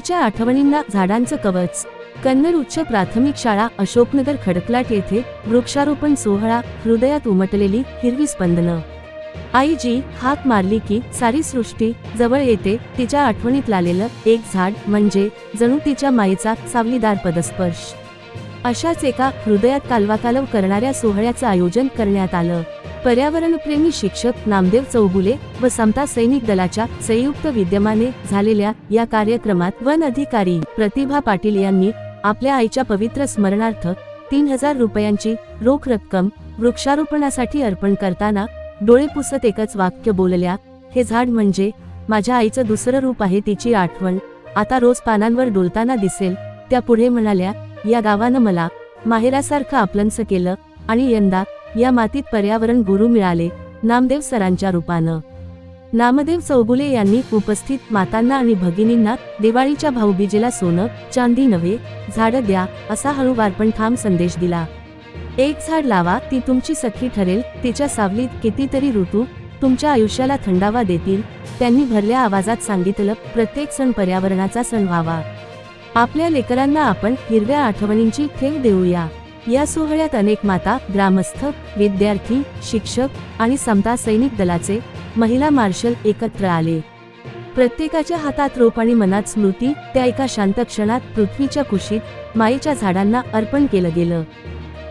आईच्या आठवणींना झाडांचं कवच. कन्नड उच्च प्राथमिक शाळा अशोकनगर खडकलाट येथे वृक्षारोपण सोहळा हृदयात उमटलेली हिरवी स्पंदनं. आई जी हाक मारली की सारी सृष्टी जवळ येते तिच्या आठवणीत लालेलं एक झाड म्हणजे जणू तिच्या मायेचा सावलीदार पदस्पर्श. अशाच एका हृदयात कालवाकालव करणाऱ्या सोहळ्याचं आयोजन करण्यात आलं. पर्यावरणप्रेमी शिक्षक नामदेव चौगुले व समता सैनिक दलाच्या संयुक्त विद्यमाने झालेल्या या कार्यक्रमात वन अधिकारी प्रतिभा पाटील यांनी आपल्या आईच्या पवित्र स्मरणार्थ तीन हजार रुपयांची रोख रक्कम वृक्षारोपणासाठी अर्पण करताना डोळे पुसत एकच वाक्य बोलल्या हे झाड म्हणजे माझ्या आईचं दुसरं रूप आहे तिची आठवण आता रोज पानांवर डोलताना दिसेल. त्या पुढे म्हणाल्या या गावानं मला माहेरासारखं आपलंस केलं आणि यंदा या मातीत पर्यावरण गुरु मिळाले नामदेव सरांच्या रूपानं. नामदेव चौगुले यांनी उपस्थित मातांना आणि भगिनींना दिवाळीच्या भाऊबीजेला सोनं चांदी नव्हे झाडं द्या असा हळूवारपण ठाम संदेश दिला. एक झाड लावा ती तुमची सखी ठरेल तिच्या सावलीत कितीतरी ऋतू तुमच्या आयुष्याला थंडावा देतील त्यांनी भरल्या आवाजात सांगितलं प्रत्येक सण पर्यावरणाचा सण व्हावा. आपल्या लेकरांना आपण हिरव्या आठवणींची ठेव देऊया. या सोहळ्यात अनेक माता ग्रामस्थ विद्यार्थी शिक्षक आणि समता सैनिक दलाचे महिला मार्शल एकत्र आले. प्रत्येकाच्या हातात रोप आणि मनात स्मृती त्या एका शांत क्षणात पृथ्वीच्या कुशीत माईच्या झाडांना अर्पण केलं गेलं.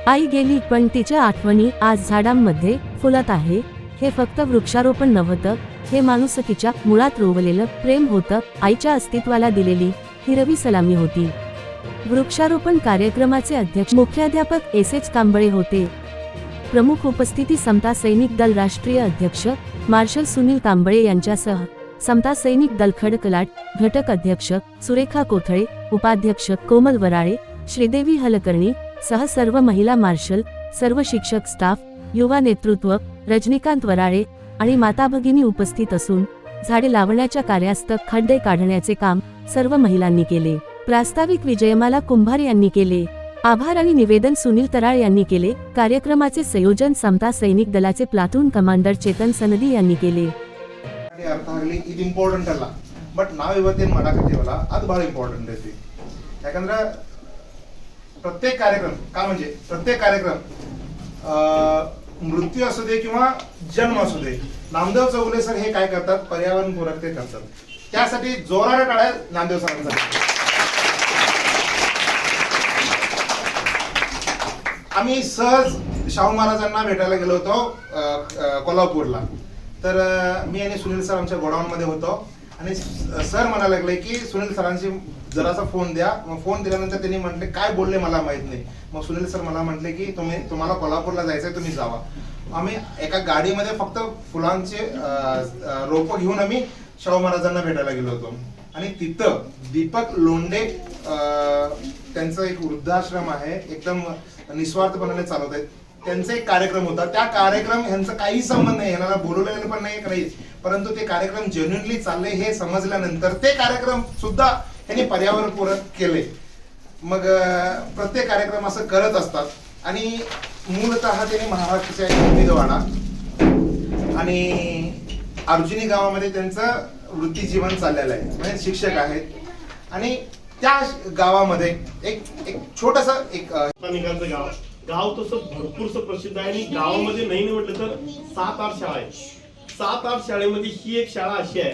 आई गेली पण तिच्या आठवणी आज झाडांमध्ये फुलत आहे. हे फक्त वृक्षारोपण नव्हतं हे माणुसकीच्या मुळात रोवलेलं प्रेम होतं. आईच्या अस्तित्वाला दिलेली हिरवी सलामी होती. वृक्षारोपण कार्यक्रमाचे अध्यक्ष मुख्याध्यापक एस एच कांबळे होते. प्रमुख उपस्थिती समता सैनिक दल राष्ट्रीय अध्यक्ष मार्शल सुनील कांबळे यांच्यासह समता सैनिक दल खडकलाट घटक अध्यक्ष सुरेखा कोथळे उपाध्यक्ष कोमल वराळे श्रीदेवी हलकर्णी सह सर्व महिला मार्शल सर्व शिक्षक स्टाफ युवा नेतृत्व रजनीकांत वराळे आणि माता भगिनी उपस्थित असून झाडे लावण्याच्या कार्यास्त खड्डे काढण्याचे काम सर्व महिलांनी केले. प्रास्ताविक विजयमाला कुंभार यांनी केले आभार आणि निवेदन सुनील तराळ यांनी केले कार्यक्रमाचे संयोजन समता सैनिक दलाचे प्लाटून ಕಮಾಂಡರ್ ಚೇತನ್ ಸನದಿ यांनी केले ಮಾಡಿ ಅರ್ಥ ಆಗಲಿ ಇದು ಇಂಪಾರ್ಟೆಂಟ್ ಅಲ್ಲ ಬಟ್ ನಾವು ಇವತ್ತೇನು ಮಾಡಾಕತ್ತೀವಲ್ಲ ಅದು ಭಾಳ ಇಂಪಾರ್ಟೆಂಟ್ ಐತಿ ಯಾಕಂದ್ರೆ प्रत्येक कार्यक्रम का म्हणजे प्रत्येक कार्यक्रम अं, मृत्यू असू दे किंवा जन्म असू दे नामदेव चौगुले सर हे काय करतात पर्यावरण पूरक ते करतात त्यासाठी जोराच्या टाळ्या नामदेव सरांसाठी आम्ही सहज शाहू महाराजांना भेटायला गेलो होतो कोल्हापूरला. तर मी आणि सुनील सर आमच्या गोडाऊन मध्ये होतो. आणि सर म्हणायला लागले की सुनील सरांशी जरासा फोन द्या. मग फोन दिल्यानंतर त्यांनी म्हटले काय बोलले मला माहीत नाही. मग सुनील सर मला म्हटले की तुम्ही तुम्हाला कोल्हापूरला जायचंय तुम्ही जावा. आम्ही एका गाडीमध्ये फक्त फुलांचे रोपं घेऊन आम्ही शाहू महाराजांना भेटायला गेलो होतो. आणि तिथं दीपक लोंडे त्यांचं एक वृद्धाश्रम आहे. एकदम निस्वार्थपणाने चालवत आहेत. त्यांचा एक कार्यक्रम होता. त्या कार्यक्रम ह्यांचा काही संबंध नाही. ह्यांना बोलवलेलं पण नाही काही परंतु ते कार्यक्रम जेन्युनली चालले हे समजल्यानंतर ते कार्यक्रम सुद्धा त्यांनी पर्यावरण पूरक केले मग प्रत्येक कार्यक्रम असं करत असतात. आणि मूलतः त्यांनी महाराष्ट्राच्या एक आणि अर्जुनी गावामध्ये त्यांचं वृत्तीजीवन चाललेलं आहे. म्हणजे शिक्षक आहेत. आणि त्या गावामध्ये एक एक छोटस एक निघालचं गाव. गाव तसं भरपूरच प्रसिद्ध आहे आणि गावामध्ये नाही नाही म्हटलं तर सात आठ शाळा आहेत. सात आठ शाळेमध्ये ही एक शाळा अशी आहे.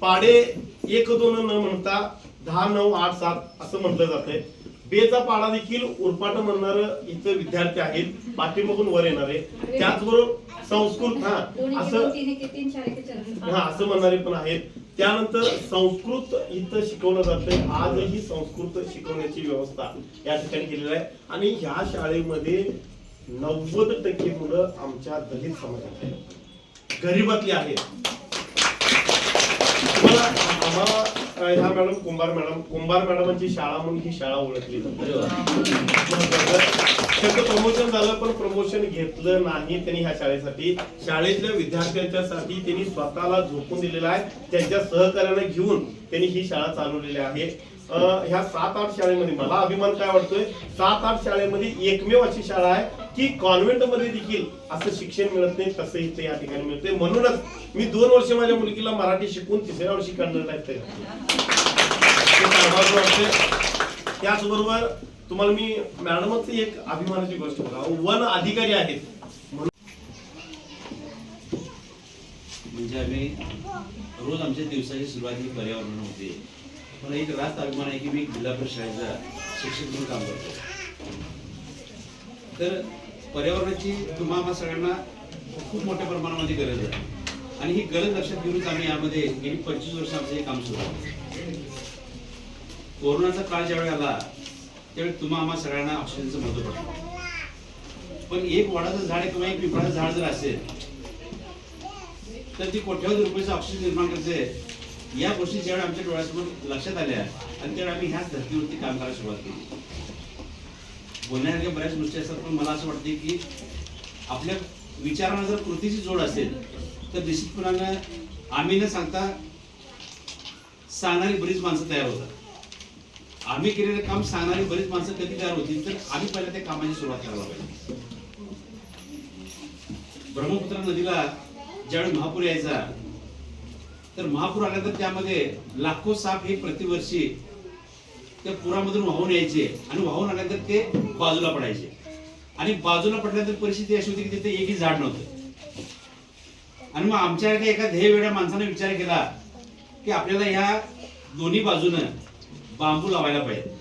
पाडे एक दोन न म्हणता दहा नऊ आठ सात असं म्हटलं जातंय. बेचा पाडा देखील उरपाट म्हणणार इथं विद्यार्थी आहेत. पाठीमागून वर येणारे. त्याचबरोबर संस्कृत हा असं हा असं म्हणणारे पण आहेत. त्यानंतर संस्कृत इथं शिकवलं जातंय. आजही संस्कृत शिकवण्याची व्यवस्था या ठिकाणी केलेली आहे. आणि ह्या शाळेमध्ये नव्वद टक्के मुलं आमच्या दलित समाजात आहेत. गरिबातली आहेत. आम्हाला ह्या मॅडम कुंभार मॅडम कुंभार मॅडमांची शाळा म्हणून ही शाळा ओळखली जाते. त्याचं प्रमोशन झालं पण प्रमोशन घेतलं नाही त्यांनी ह्या शाळेसाठी. शाळेतल्या विद्यार्थ्यांच्या साठी त्यांनी स्वतःला झोपून दिलेला आहे. त्यांच्या सहकार्याने घेऊन त्यांनी ही शाळा चालवलेली आहे. ह्या सात आठ शाळेमध्ये मला अभिमान काय वाटतोय? सात आठ शाळेमध्ये एकमेव अशी शाळा आहे की कॉन्व्हेंटमध्ये देखील असं शिक्षण मिळत नाही तसं इथे या ठिकाणी मिळते म्हणूनच मी दोन वर्ष माझ्या मुलगीला मराठी शिकून तिसऱ्या वर्षी कन्नड टाईप त्याचबरोबर तुम्हाला मी मॅडमच एक अभिमानाची गोष्ट बघा वन अधिकारी आहेत. म्हणजे आम्ही रोज आमच्या दिवसाची सुरुवात ही पर्यावरण होते. पण एक रास्त अभिमान आहे की मी जिल्हा परिषदेचा शिक्षक म्हणून काम करतो. तर पर्यावरणाची तुम्हाला सगळ्यांना खूप मोठ्या प्रमाणामध्ये गरज आहे. आणि ही गरज लक्षात घेऊनच आम्ही यामध्ये गेली पंचवीस वर्ष आमचं हे काम सुरू आहे. कोरोनाचा काळ ज्यावेळी आला त्यावेळी तुम्हा आम्हा सगळ्यांना ऑक्सिजनचं महत्त्व पडतं. पण एक वडाचं झाड किंवा एक पिंपळाचं झाड जर असेल तर ती कोट्यावधी रुपयाचं ऑक्सिजन निर्माण करते. या गोष्टी ज्यावेळी आमच्या डोळ्यासमोर लक्षात आल्या आणि त्यावेळी आम्ही ह्याच धर्तीवरती काम करायला सुरुवात केली. बोलण्यासारख्या बऱ्याच गोष्टी असतात पण मला असं वाटते की आपल्या विचारांना जर कृतीची जोड असेल तर निश्चितपणानं आम्ही न सांगता सांगणारी बरीच माणसं तयार होतात. आम्ही केलेलं काम सांगणारी बरीच माणसं कधी तयार होतील तर आम्ही पहिल्या त्या कामाची सुरुवात करायला पाहिजे. ब्रह्मपुत्रा नदीला ज्यावेळी महापूर यायचा तर महापूर आल्यानंतर त्यामध्ये लाखो साप हे प्रतिवर्षी त्या पुरामधून वाहून यायचे आणि वाहून आल्यानंतर ते बाजूला पडायचे. आणि बाजूला पडल्यानंतर परिस्थिती अशी होती की तिथे एकही झाड नव्हतं. आणि मग आमच्या एका ध्येय वेळा माणसाने विचार केला की आपल्याला ह्या दोन्ही बाजूनं बांबू लावायला पाहिजे.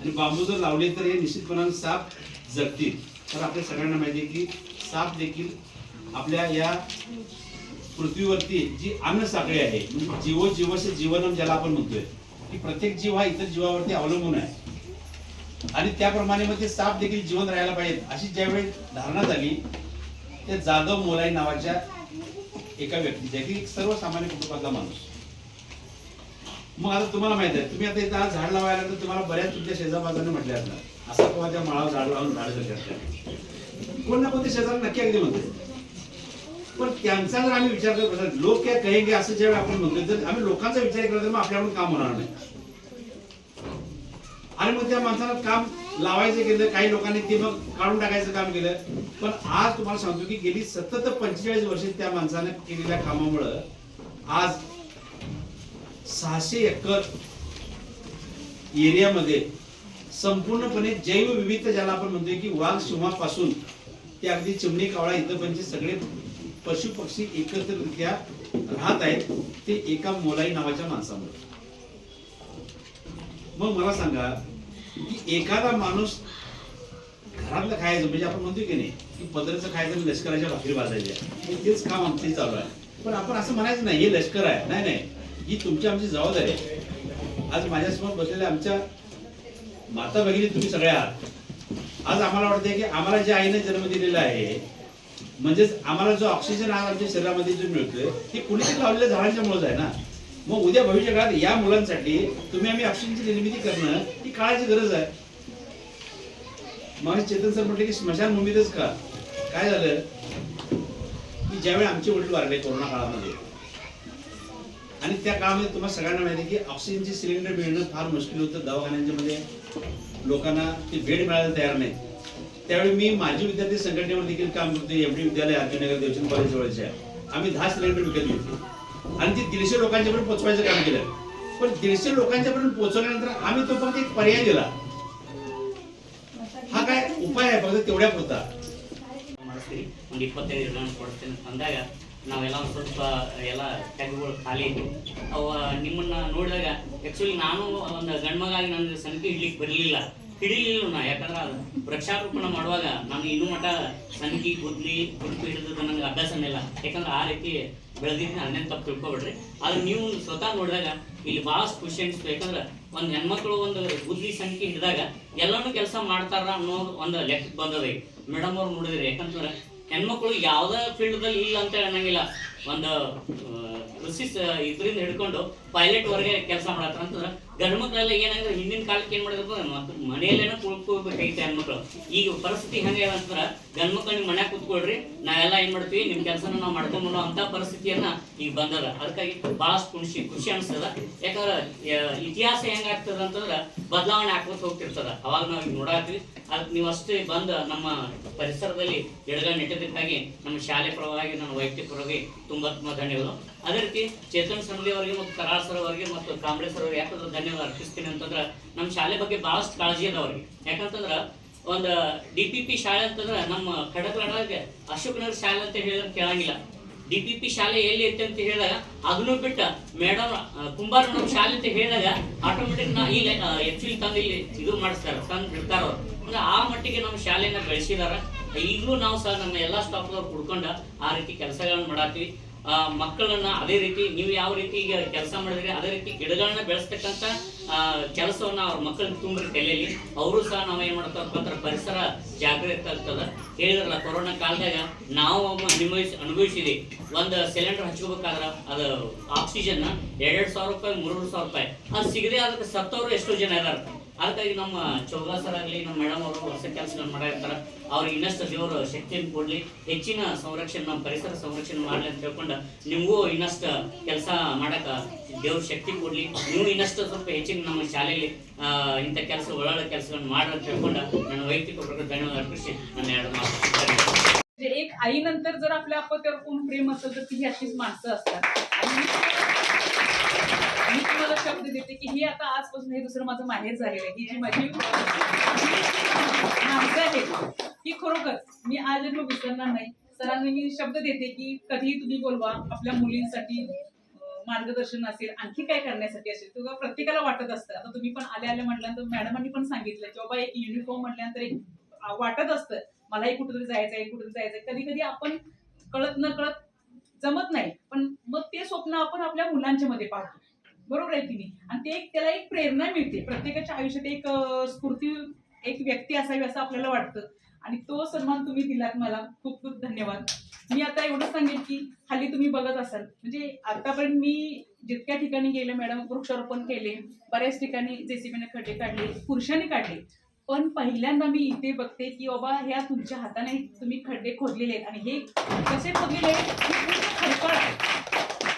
आणि बांबू जर लावले तर हे निश्चितपणाने साप जगतील. तर आपल्या सगळ्यांना माहिती आहे की साप देखील आपल्या या पृथ्वीवरती जी अन्न साखळी आहे म्हणजे जीव जीवस्य जीवनम ज्याला आपण म्हणतोय की प्रत्येक जीव हा इतर जीवावरती अवलंबून आहे. आणि त्याप्रमाणे मग ते साप देखील जीवन राहायला पाहिजे अशी ज्यावेळी धारणा झाली त्या जाधव मोलाई नावाच्या एका व्यक्तीच्या की एक सर्वसामान्य कुटुंबातला माणूस. मग आता तुम्हाला माहीत आहे तुम्ही आता इथं आज झाड लावायला तर तुम्हाला बऱ्याच तुमच्या शेजाबाजाने म्हटले असणार. असा किंवा त्या माळावर झाड लावून झाड करतात कोण ना कोणते शेजार नक्की अगदी म्हणते पण त्यांचा जर आम्ही विचार करत बसलो लोक काय कहेंगे असं ज्यावेळी आपण म्हणतो जर आम्ही लोकांचा विचार केला तर मग आपल्याकडून काम होणार नाही. आणि मग त्या माणसाला काम लावायचं केलं काही लोकांनी ते मग काढून टाकायचं काम केलं. पण आज तुम्हाला सांगतो की गेली सतत पंचेचाळीस वर्ष त्या माणसाने केलेल्या कामामुळं आज सहाशे एकर एरियामध्ये संपूर्णपणे जैवविविधता ज्याला आपण म्हणतोय की वाघ सिंहापासून ते अगदी चिमणी कावळा इथं सगळे पशु पक्षी एकत्रितरित्या राहत आहेत ते एका मोलाई नावाच्या माणसामुळे. मग मला सांगा की एखादा माणूस घरातलं खायचं म्हणजे आपण म्हणतोय की नाही की पदरचं खायचं आणि लष्कराच्या भाकरी भाजायच्या तेच काम आमचे चालू आहे. पण आपण असं म्हणायचं नाही हे लष्कर आहे. नाही नाही. ही तुमची आमची जबाबदारी. आहे आज माझ्यासमोर बसलेल्या आमच्या माता भगिनी तुम्ही सगळ्या आहात. आज आम्हाला वाटतंय की आम्हाला ज्या आईने जन्म दिलेला आहे म्हणजेच आम्हाला जो ऑक्सिजन आज आमच्या शरीरामध्ये जो मिळतोय ते कुणीतरी लावलेल्या झाडांच्या मुळेच आहे ना. मग उद्या भविष्य काळात या मुलांसाठी तुम्ही आम्ही ऑक्सिजनची निर्मिती करणं ही काळाची गरज आहे. मग चेतन सर म्हटले की स्मशानभूमीतच का? काय झालं? की ज्यावेळी आमचे वडील वारले कोरोना काळामध्ये आणि त्या काळामध्ये तुम्हाला सगळ्यांना माहिती की ऑक्सिजनचे सिलेंडर मिळणं फार मुश्किल होतं. दवाखान्यांच्या मध्ये लोकांना ते बेड मिळायला तयार नाही. त्यावेळी मी माझी विद्यार्थी संघटनेवर देखील काम करतो एमडी विद्यालय अर्जुनगर देवचंद कॉलेज जवळच्या आहे. आम्ही दहा सिलेंडर विकत घेतले. आणि ते दीडशे लोकांच्या पर्यंत पोहोचवायचं काम केलं. पण दीडशे लोकांच्या पर्यंत पोहोचवल्यानंतर आम्ही तो फक्त एक पर्याय दिला. हा काय उपाय आहे? फक्त तेवढ्या पुरता ನಾವೆಲ್ಲ ಒಂದು ಸ್ವಲ್ಪ ಎಲ್ಲ ಟ್ಯಾಗ್ಗಳು ಖಾಲಿ ಇದ್ವು. ಅವ ನಿಮ್ಮನ್ನ ನೋಡಿದಾಗ ಆ್ಯಕ್ಚುಲಿ ನಾನು ಒಂದು ಗಂಡ್ಮಗಾಗಿ ನನ್ನ ಸಂಖ್ಯೆ ಇಡ್ಲಿಕ್ಕೆ ಬರಲಿಲ್ಲ. ಹಿಡಿಲಿಲ್ಲ ನಾ, ಯಾಕಂದ್ರೆ ಅದು ವೃಕ್ಷಾರೋಪಣ ಮಾಡುವಾಗ ನಾನು ಇನ್ನೂ ಮಠ ಸಂಖ್ಯೆ ಗುದ್ಲಿ ಗುರುತು ಹಿಡಿದ್ರೆ ನನಗೆ ಅಭ್ಯಾಸನೇ ಇಲ್ಲ. ಯಾಕಂದ್ರೆ ಆ ರೀತಿ ಬೆಳೆದಿದ್ದೀನಿ ಅದನ್ನೇನು ತಪ್ಪು ತಿಳ್ಕೊಬೇಡ್ರಿ. ಆದ್ರೆ ನೀವು ಸ್ವತಃ ನೋಡಿದಾಗ ಇಲ್ಲಿ ಭಾಳಷ್ಟು ಖುಷಿ ಅನಿಸ್ತು. ಯಾಕಂದ್ರೆ ಒಂದು ಹೆಣ್ಮಕ್ಳು ಒಂದು ಬುದ್ಧಿ ಸಂಖ್ಯೆ ಹಿಡಿದಾಗ ಎಲ್ಲಾನು ಕೆಲಸ ಮಾಡ್ತಾರ ಅನ್ನೋದು ಒಂದು ಲೆಕ್ಕ ಬಂದದ. ಮೇಡಮ್ ಅವ್ರು ನೋಡಿದ್ರಿ ಯಾಕಂತಂದ್ರೆ ಹೆಣ್ಮಕ್ಳು ಫೀಲ್ಡ್ ಫೀಲ್ಡ್ದಲ್ಲಿ ಇಲ್ಲ ಅಂತ ಅನ್ನಂಗಿಲ್ಲ ಒಂದು ಕೃಷಿ ಇದ್ರಿಂದ ಹಿಡ್ಕೊಂಡು ಪೈಲಟ್ ವರ್ಗ ಕೆಲಸ ಮಾಡತ್ತಾರ. ಅಂತಂದ್ರೆ ಗಂಡು ಮಕ್ಕಳೆಲ್ಲ ಏನಂದ್ರೆ ಹಿಂದಿನ ಕಾಲಕ್ಕೆ ಏನ್ ಮಾಡಿದ್ರು ಮತ್ತೆ ಮನೆಯಲ್ಲೇನ ಕುಳ್ಕೋಬೇಕಾಗಿತ್ತು ಹೆಣ್ಮಕ್ಳು ಈಗ ಪರಿಸ್ಥಿತಿ ಹೆಂಗೆ ಅಂತಂದ್ರೆ ಗಂಡು ಮಕ್ಕಳು ನಿಮ್ಮ ಮನ್ಯಾಗ ಕುತ್ಕೊಳ್ರಿ, ನಾವೆಲ್ಲ ಏನ್ ಮಾಡ್ತೀವಿ, ನಿಮ್ ಕೆಲಸನ ನಾವು ಮಾಡ್ಕೊಂಡ್ಬಿಡೋ ಅಂತ ಪರಿಸ್ಥಿತಿಯನ್ನ ಈಗ ಬಂದದ. ಅದಕ್ಕಾಗಿ ಬಹಳಷ್ಟು ಖುಷಿ ಖುಷಿ ಅನಿಸ್ತದ. ಯಾಕಂದ್ರೆ ಇತಿಹಾಸ ಹೆಂಗಾಗ್ತದ ಅಂತಂದ್ರೆ ಬದಲಾವಣೆ ಹಾಕೋತ್ ಹೋಗ್ತಿರ್ತದ. ಅವಾಗ ನಾವು ಈಗ ನೋಡಾತ್ವಿ. ಅದಕ್ಕೆ ನೀವು ಅಷ್ಟೇ ಬಂದ ನಮ್ಮ ಪರಿಸರದಲ್ಲಿ ಗಿಡಗಳ ನೆಟ್ಟದಕ್ಕಾಗಿ ನಮ್ಮ ಶಾಲೆ ಪರವಾಗಿ ನನ್ನ ವೈಯಕ್ತಿಕ ಪರವಾಗಿ ತುಂಬಾ ತುಂಬಾ ಧನ್ಯವಾದ ಅದೇ ರೀತಿ ಚೇತನ್ ಸಮದಿ ಅವರಿಗೆ ಮತ್ತು ಕರಾಳ ಸರ್ ಮತ್ತು ಕಾಂಬ್ಳೆ ಸರ್ ಅವ್ರಿಗೆ ಯಾಕಂದ್ರೆ ಧನ್ಯವಾದ ಅರ್ಪಿಸ್ತೀನಿ ಅಂತಂದ್ರೆ ನಮ್ಮ ಶಾಲೆ ಬಗ್ಗೆ ಭಾಳಷ್ಟು ಕಾಳಜಿ ಅದ ಅವ್ರಿಗೆ. ಯಾಕಂತಂದ್ರೆ ಒಂದು ಡಿ ಪಿ ಪಿ ಶಾಲೆ ಅಂತಂದ್ರೆ ನಮ್ಮ ಖಡಕ್ಲಾಡಾಗ ಅಶೋಕ್ ನಗರ್ ಶಾಲೆ ಅಂತ ಹೇಳಿದ್ರೆ ಕೇಳಂಗಿಲ್ಲ. ಡಿ ಪಿ ಪಿ ಶಾಲೆ ಎಲ್ಲಿ ಐತೆ ಅಂತ ಹೇಳಿದಾಗ ಅದನ್ನು ಬಿಟ್ಟ ಮೇಡಮ್ ಕುಂಬಾರ ನಮ್ಮ ಶಾಲೆ ಅಂತ ಹೇಳಿದಾಗ ಆಟೋಮೆಟಿಕ್ ನಾ ಇಲ್ಲಿ ಆಕ್ಚುಲಿ ತಂದು ಇಲ್ಲಿ ಇದು ಮಾಡಿಸ್ತಾರೆ, ತಂದು ಬಿಡ್ತಾರ ಅಂದ್ರೆ ಆ ಮಟ್ಟಿಗೆ ನಮ್ಮ ಶಾಲೆನ ಬೆಳೆಸಿದಾರ. ಈಗಲೂ ನಾವು ಸಹ ನಮ್ಮ ಎಲ್ಲಾ ಸ್ಟಾಫ್ದವ್ರು ಕುಡ್ಕೊಂಡ ಆ ರೀತಿ ಕೆಲಸಗಳನ್ನ ಮಾಡಾತೀವಿ ಮಕ್ಕಳನ್ನ ಅದೇ ರೀತಿ ನೀವು ಯಾವ ರೀತಿ ಈಗ ಕೆಲಸ ಮಾಡಿದ್ರೆ ಅದೇ ರೀತಿ ಗಿಡಗಳನ್ನ ಬೆಳೆಸ್ತಕ್ಕಂಥ ಕೆಲಸವನ್ನ ಅವ್ರ ಮಕ್ಕಳಿಗೆ ತುಂಬ್ರಿ ತಲೆಯಲ್ಲಿ. ಅವರು ಸಹ ನಾವು ಏನ್ ಅಂದ್ರೆ ಪರಿಸರ ಜಾಗೃತಿ ಆಗ್ತದ. ಹೇಳಿದ್ರಲ್ಲ, ಕೊರೋನಾ ಕಾಲದಾಗ ನಾವು ಅನುಭವಿಸಿ ಅನುಭವಿಸಿದ್ವಿ. ಒಂದು ಸಿಲಿಂಡರ್ ಹಚ್ಕೋಬೇಕಾದ್ರ ಅದು ಆಕ್ಸಿಜನ್ ಎರಡೆರಡು ಸಾವಿರ ರೂಪಾಯಿ, ಮೂರು ಸಾವಿರ ರೂಪಾಯಿ. ಅದು ಸಿಗದೆ ಅದಕ್ಕೆ ಸತ್ತವರು ಎಷ್ಟೋ ಜನ ಇದಾರೆ. ಅದಕ್ಕಾಗಿ ನಮ್ಮ ಚೌಗಾ ಸರ್ ಆಗಲಿ ನಮ್ಮ ಮೇಡಮ್ ಅವರು ಹೊಸ ಕೆಲಸಗಳನ್ನ ಮಾಡಿರ್ತಾರೆ ಅವ್ರಿಗೆ ಇನ್ನಷ್ಟು ದೇವರು ಶಕ್ತಿಯನ್ನು ಕೊಡ್ಲಿ ಹೆಚ್ಚಿನ ಸಂರಕ್ಷಣೆ ನಮ್ಮ ಪರಿಸರ ಸಂರಕ್ಷಣೆ ಮಾಡಲಿ ಅಂತ ಹೇಳ್ಕೊಂಡು ನಿಮಗೂ ಇನ್ನಷ್ಟು ಕೆಲಸ ಮಾಡಕ ದೇವ್ರ ಶಕ್ತಿ ಕೊಡ್ಲಿ ನೀವು ಇನ್ನಷ್ಟು ಸ್ವಲ್ಪ ಹೆಚ್ಚಿನ ನಮ್ಮ ಶಾಲೆಯಲ್ಲಿ ಆ, ಇಂಥ ಕೆಲಸ ಒಳ್ಳೊಳ್ಳೆ ಕೆಲಸಗಳನ್ನ ಮಾಡ್ರಿ ಅಂತ ಹೇಳ್ಕೊಂಡು ನನ್ನ ವೈಯಕ್ತಿಕ ಪ್ರಕಾರ ಧನ್ಯವಾದ ಅರ್ಪಿಸಿ ನನ್ನ ಎರಡು ಮಾತು ಧನ್ಯವಾದ. म्हणजे एक आईनंतर जर आपल्या अपत्यावर कोण प्रेम असेल तर ती ही अशीच माणसं असतात आणि मी तुम्हाला शब्द देते की ही आता आजपासून हे दुसरं माझं माहेर झालेलं आहे. ही जी माझी माणसं आहेत ही खरोखर मी आज जन्म विसरणार नाही. सरांना मी शब्द देते की कधीही तुम्ही बोलवा आपल्या मुलींसाठी मार्गदर्शन असेल आणखी काय करण्यासाठी असेल किंवा प्रत्येकाला वाटत असतं. आता तुम्ही पण आल्या आल्या म्हटल्यानंतर मॅडमांनी पण सांगितलं की बाबा एक युनिफॉर्म म्हटल्यानंतर एक वाटत असतं. मलाही कुठेतरी जायचं आहे कुठेतरी जायचं आहे. कधी कधी आपण कळत न कळत जमत नाही. पण मग ते स्वप्न आपण आपल्या मुलांच्या मध्ये पाहतो. बरोबर आहे की नाही? आणि ते एक त्याला एक प्रेरणा मिळते. प्रत्येकाच्या आयुष्यात एक स्फूर्ती एक व्यक्ती असावी असं आपल्याला वाटतं. आणि तो सन्मान तुम्ही दिलात मला. खूप खूप धन्यवाद. मी आता एवढं सांगेन की खाली तुम्ही बघत असाल. म्हणजे आतापर्यंत मी जितक्या ठिकाणी गेले मॅडम वृक्षारोपण केले बऱ्याच ठिकाणी जेसीबीने खड्डे काढले पुरुषांनी काढले. पण पहिल्यांदा मी इथे बघते की बाबा ह्या तुमच्या हाताने तुम्ही खड्डे खोदलेले आहेत. आणि हे कसे खोदलेले आहेत?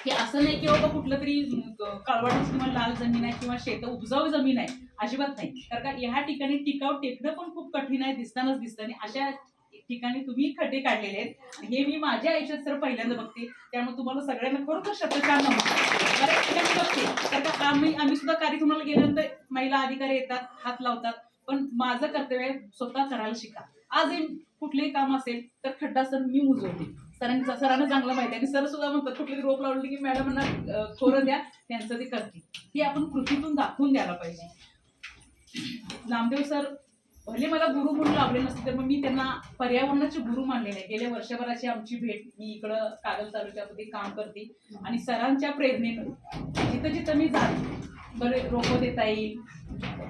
हे की असं नाही की बाबा कुठलं तरी अं, किंवा लाल जमीन आहे किंवा शेत उपजाऊ जमीन आहे अजिबात नाही. कारण का ह्या ठिकाणी टिकाव टेकणं पण खूप कठीण आहे दिसतानाच दिसतं आणि अशा ठिकाणी तुम्ही खड्डे काढलेले आहेत. हे मी माझ्या आयुष्यात सर पहिल्यांदा बघते. त्यामुळे तुम्हाला सगळ्यांना खरोखर शतकान नमस्कार बऱ्याच ठिकाणी बघते. कारण का आम्ही आम्ही सुद्धा कार्यक्रमाला गेल्यानंतर महिला अधिकारी येतात हात लावतात. पण माझं कर्तव्य स्वतः करायला शिका. आज कुठलेही काम असेल तर खड्डा सर मी मुजवते. सरांचा सरांना चांगलं माहिती आहे. आणि सर सुद्धा म्हणतात कुठली तरी रोप लावली की मॅडमांना खोरं द्या त्यांचं ते करते हे आपण कृतीतून दाखवून द्यायला पाहिजे. नामदेव सर भले मला गुरु म्हणून लावले नसते तर मग मी त्यांना पर्यावरणाचे गुरु मानलेले आहे गेल्या वर्षभराची आमची भेट मी इकडं कागल तालुक्यामध्ये काम करते. आणि सरांच्या प्रेरणेनं जिथं जिथं मी जात बरे रोपं देता येईल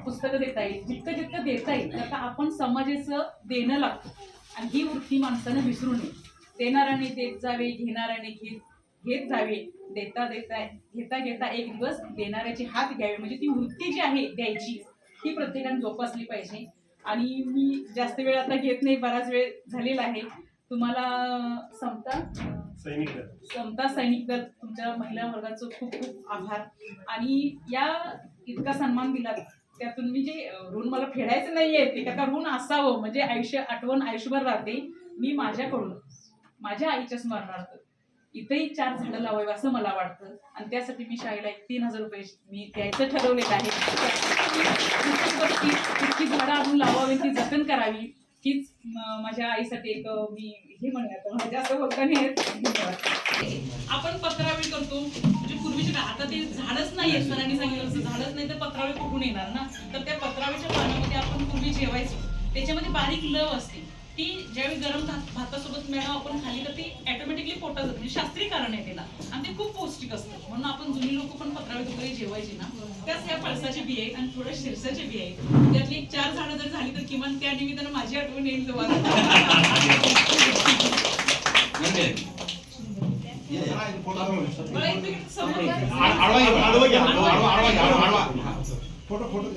पुस्तकं देता येईल जितकं जितकं देता येईल तर आपण समाजाचं देणं लागतं. आणि ही वृत्ती माणसानं विसरू नये. देणाऱ्याने देत जावे घेणाऱ्याने घेत घेत जावे. देता देता घेता घेता एक दिवस देणाऱ्याचे हात घ्यावे. म्हणजे ती वृत्ती जी आहे द्यायची ही प्रत्येकाने जोपासली पाहिजे. आणि मी जास्त वेळ आता घेत नाही बराच वेळ झालेला आहे. तुम्हाला समता? सैनिक. समता सैनिक दल तुमच्या महिला वर्गाचं खूप खूप आभार. आणि या इतका सन्मान दिला त्यातून मी जे ऋण मला फेडायचं नाहीये ते का ऋण असावं. म्हणजे आयुष्य आठवण आयुष्यभर राहते. मी माझ्याकडून माझ्या आईच्या स्मरणार्थ. इथेही चार झाडं लावावी असं मला वाटतं. आणि त्यासाठी मी शाळेला एक तीन हजार रुपये मी द्यायचं ठरवलेलं आहे. इतकी- झाडं आणून लावावी ती जतन करावी हीच माझ्या आईसाठी एक मी हे म्हणूया. तर माझ्या असं होतं नाही आपण पत्रावळी करतो. म्हणजे पूर्वीचे आता ते झाडच नाही आहेत. सरांनी सांगितलं झाडच नाही तर पत्रावळी कुठून येणार ना? तर त्या पत्रावळीच्या पानामध्ये आपण पूर्वी जेवायचो. त्याच्यामध्ये बारीक लव असते. ती ज्यावेळी गरम भात भातासोबत मॅडम आपण खाली तर ती ऑटोमॅटिकली पोटात जाते. म्हणजे शास्त्रीय कारण आहे त्याला आणि ते खूप पौष्टिक असतं. म्हणून आपण जुनी लोक पण पत्रावळी वगैरे जेवायची ना. त्याच ह्या पळसाची बी आहेत आणि थोड्या शिरसाची बी आहेत. त्यातली एक चार झाडं जर झाली तर किमान त्या निमित्तानं माझी आठवण येईल तुम्हाला. आडवा. Photo photo